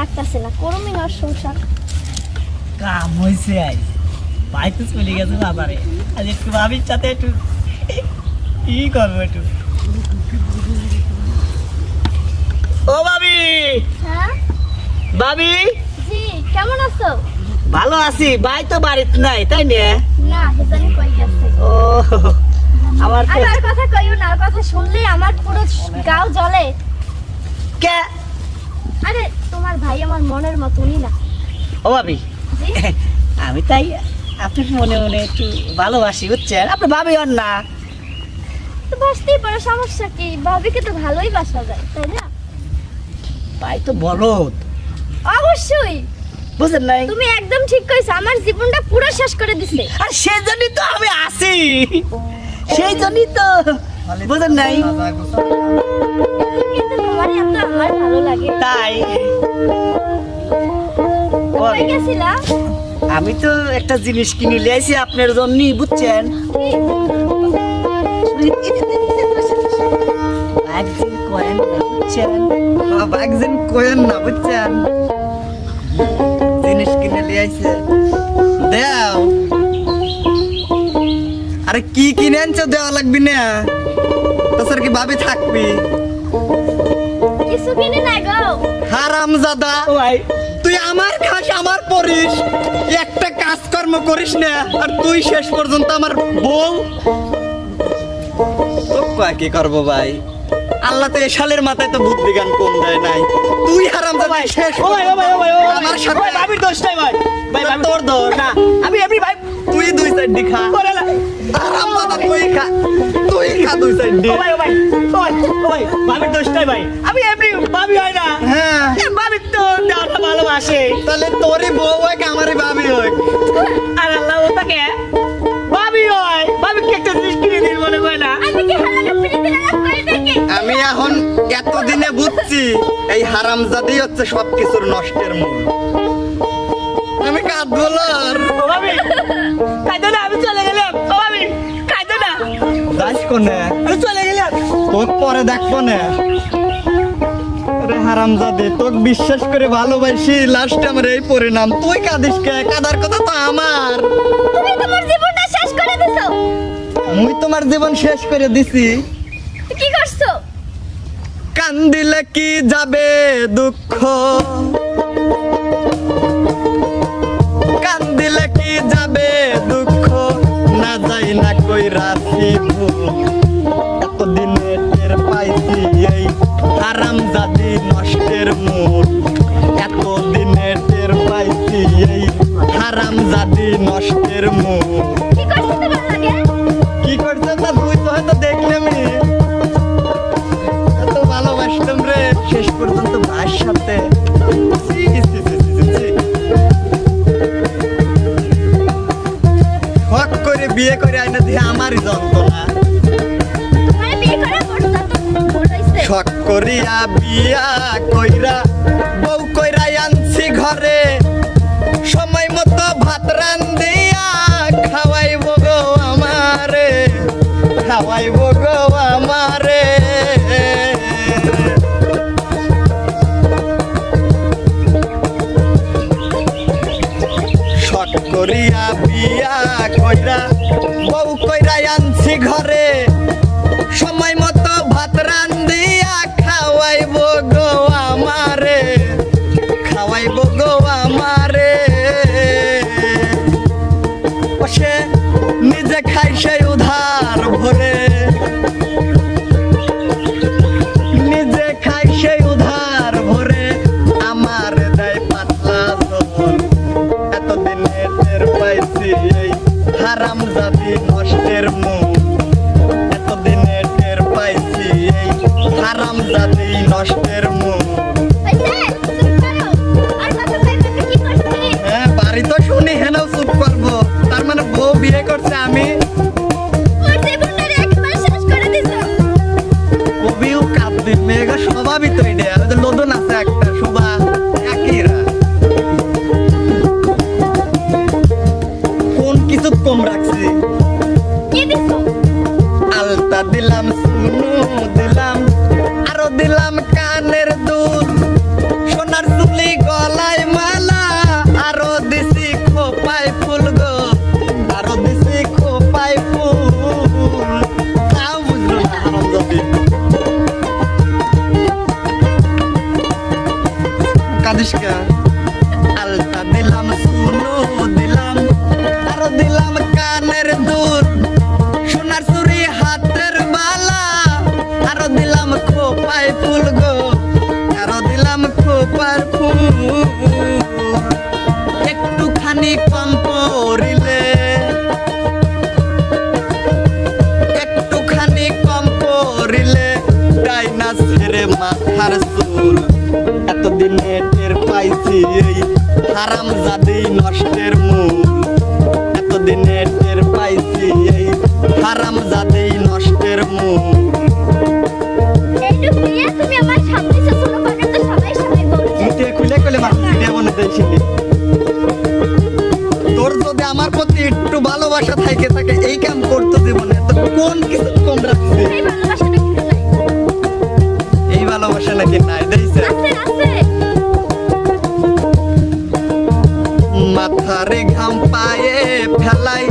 লাগতেছে না করমি না সংসার। কাম হয়েছে আজ। ভাই তো চলে গেছে বাবারে। আজ একটু ভাবির সাথে একটু কি করব একটু? ও ভাবি হ্যাঁ? ভাবি জি কেমন আছো? ভালো আছি ভাই তো বাড়িতে নাই তাই না? না হেজানি কই গেছে। ও আমার কথা কইও না কথা শুনলে আমার পুরো গাও জ্বলে। কে? আরে তোমার ভাই আমার মনের মতনই না। ও ভাবি আমি তাই আপনার মনে মনে একটু ভালোবাসি বুঝছেন? আপনি ভাবি হন না। তো বাসতেই পারো সমস্যা কি? ভাবিকে তো ভালোই বাসা যায় তাই না? ভাই তো বলদ। অবশ্যই। বুঝলেন নাই? তুমি একদম ঠিক কইছো আমার জীবনটা পুরো শেষ করে দিছে। আর সেই জন্যই তো আমি আসি। সেই জন্যই তো বুঝলেন নাই? তাই। ও, আমি তো একটা জিনিস কিনে লিয়েছি আপনার জন্যই বুঝছেন? একদিন কয়েন না বুঝছেন? একদিন কোয়েন না বুঝছেন? জিনিস কিনে লিয়ে আরে কি কিনে আনছো দেওয়া লাগবি না? তোর কি ভাবি থাকবি? কিছু কিনে না গো। হারাম জাদা ভাই। তুই আমার খাস আমার পরিস। একটা কাজকর্ম করিস না আর তুই শেষ পর্যন্ত আমার বউ। কি করব ভাই? আল্লাহ তো এ সালের মাথায় তো বুদ্ধি গান কম দেয় নাই। তুই হারাম জাদা শেষ ও ভাই ও ভাই ও ভাই আমার সাথে ভাই, ভাবির দোষ নাই ভাই। ভাই ভাবি- তোর দোষ। না আমি আমি ভাই তুই দুই সাইড দি খা করে না হারাম জাদা তুই খা তুই খা দুই সাইড দি ভাই ভাই ভাই ভাই ভাবির দোষ ভাই। আমি এমনি ভাবি হয় না। হ্যাঁ। এ, তো দেওয়াটা ভালোবাসে। তাহলে তোরই বউ হয় কি আমারই ভাবি হয়? আর আল্লাহ ও ভাবি হয়। ভাবি কি একটা জিনিস কিনে দিন মনে করে না। আমি কি হালাকা পিড়িতে রাগ করে দেখি আমি এখন এতদিনে বুঝছি এই হারামজাদি হচ্ছে সবকিছুর নষ্টের মূল। দেখব না। হারামজাদি তোকে বিশ্বাস করে ভালোবাসি লাস্টে আমার এই পরিণাম। তুই কাঁদিস কে? কাদার কথা তো আমার। তুমি তোমার জীবনটা শেষ করে দিছো। মুই তোমার জীবন শেষ করে দিছি। কি করছ? কান্দিলে কি যাবে দুঃখ? হারাম জাদি নষ্টের মুখ। কি করছ না তুই তো হয়তো দেখলামই এত ভালোবাসতাম রে শেষ পর্যন্ত ভাইয়ের সাথে। হক করে বিয়ে করে আইনা দিয়ে আমারই যন্ত্রণা। শখ করিয়া বিয়া কইরা বউ কইরা আনছি ঘরে। করিয়া বিয়া কইরা বউ কইরা আনছি ঘরে। সময় মতো কম রাখছি। আলতা দিলাম সুনু দিলাম আরও দিলাম কানের দুধ। সোনার চুলি গলায় মালা আরও দিছি খোপায় ফুল গো। আরও দিছি খোপায় ফুল। তাও বুঝলো কাদিস কা? কাম পড়িলে একটুখানি কম পড়িলে ডাইনাসের মাথার চুল এতদিনে টের পাইছি এই হারাম জাদি নষ্টের যদি আমার প্রতি একটু ভালোবাসা থাকে থাকে এই কাম করতে দেব না। কোন কিছু কম রাখছে এই ভালোবাসা নাকি নাই? দেখছে মাথারে ঘাম পায়ে ফেলাই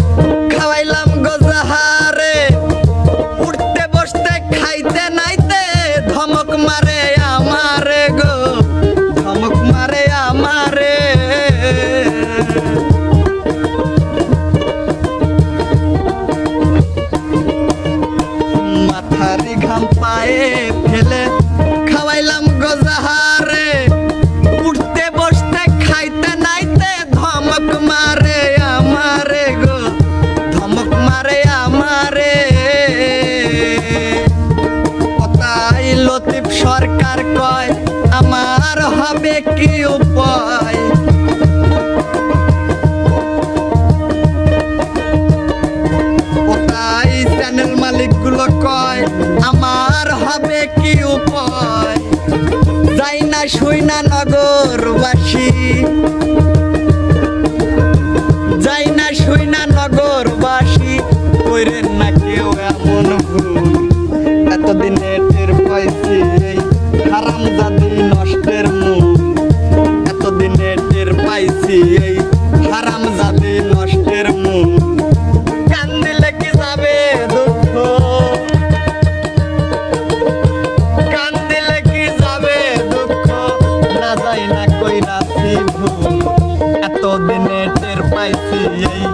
শুইনা নগরবাসী